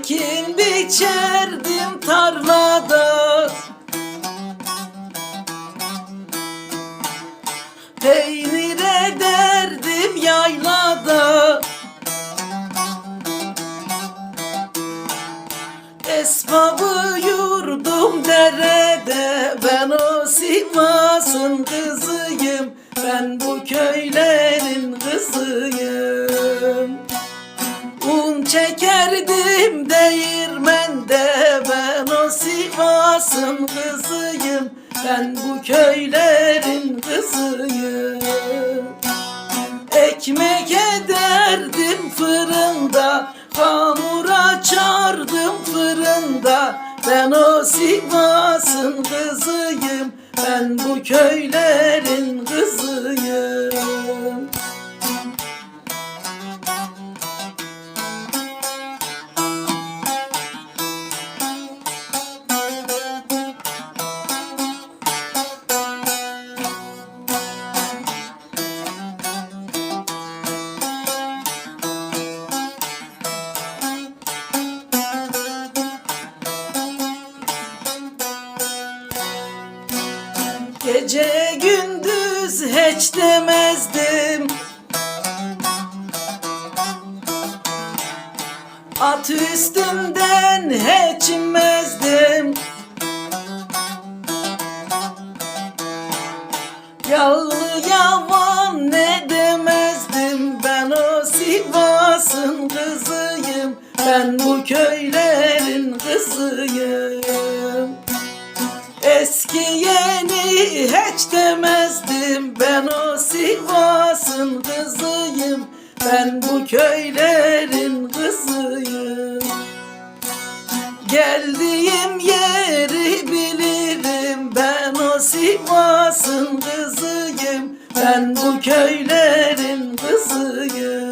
ekin biçerdim tarlada. Peynir ederdim yaylada. Esbabı yurdum derede. Ben o Sivas'ın kızıyım. Ben bu köyle çekerdim değirmende. Ben o Sivas'ın kızıyım. Ben bu köylerin kızıyım. Ekmek ederdim fırında Hamur açardım fırında. Ben o Sivas'ın kızıyım. Ben bu köylerin Gece gündüz hiç demezdim. At üstümden hiç inmezdim. Yallı yavan ne demezdim? Ben o Sivas'ın kızıyım. Ben bu köylerin kızıyım Eski yeni hiç demezdim. Ben o Sivas'ın kızıyım. Ben bu köylerin kızıyım. Geldiğim yeri bilirim. Ben o Sivas'ın kızıyım. Ben bu köylerin kızıyım